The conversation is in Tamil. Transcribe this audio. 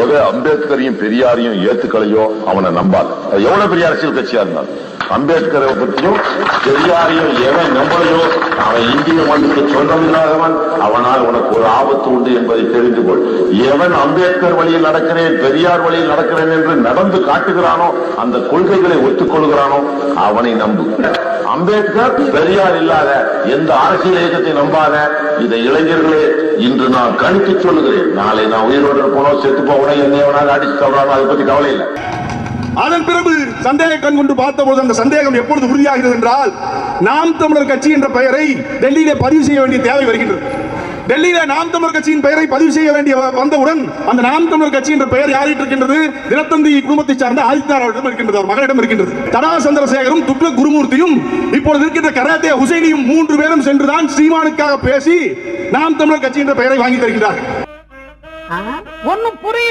எதை அம்பேத்கரையும் பெரியாரையும் ஏத்துக்கலையோ அவனை நம்பாது. எவ்வளவு பெரிய அரசியல் கட்சியா இருந்தாலும். அம்பேத்கரை பற்றியும் பெரியாரையும் எவன் நம்பலையோ அவன் இந்திய மண்ணுக்கு சொந்தமில்லாதவன் அவனால் உனக்கு ஒரு ஆபத்து உண்டு என்பதை தெரிந்து கொள். எவன் அம்பேத்கர் வழியில் நடக்கிறேன் பெரியார் வழியில் நடக்கிறேன் என்று நடந்து காட்டுகிறானோ அந்த கொள்கைகளை ஒத்துக்கொள்கிறானோ அவனை நம்பு. அம்பேத்கர் பெரியார் இல்லாத எந்த அரசியல் இயக்கத்தை நம்பாத இதை இளைஞர்களே இன்று நான் கணித்து சொல்லுகிறேன். நாளை நான் உயிரோடு போனோம் செத்து போகணும் என்னை வேணாலும் அடிச்சு தவறானோ அதை பத்தி கவலை இல்லை. அதன் பிறகு சந்தேக கண் கொண்டு பார்த்தபோது அந்த சந்தேகம் எப்பொழுது உறுதியாகிறது என்றால் நாம் தமிழர் கட்சி என்ற பெயரை டெல்லியிலே பதிவு செய்ய வேண்டிய தேவை வருகின்றது. டெல்லியில நாம் தமிழர் கட்சியின் பெயரை பதிவு செய்ய வேண்டிய வந்தவுடன் அந்த நாம் தமிழர் கட்சி என்ற பெயர் யாரிட்டு இருக்கின்றது? தினத்தந்தி குடும்பத்தை சார்ந்த ஆதித்யார் அவரிடம் இருக்கின்றது அவர் மகளிடம் இருக்கின்றது. தடா சந்திரசேகரும் துக்ளக் குருமூர்த்தியும் இப்பொழுது இருக்கின்ற கராத்தே ஹுசைனியும் மூன்று பேரும் சென்றுதான் ஸ்ரீமானுக்காக பேசி நாம் தமிழர் கட்சி என்ற பெயரை வாங்கி தருகின்றார்கள். ஒன்னும் புரியல.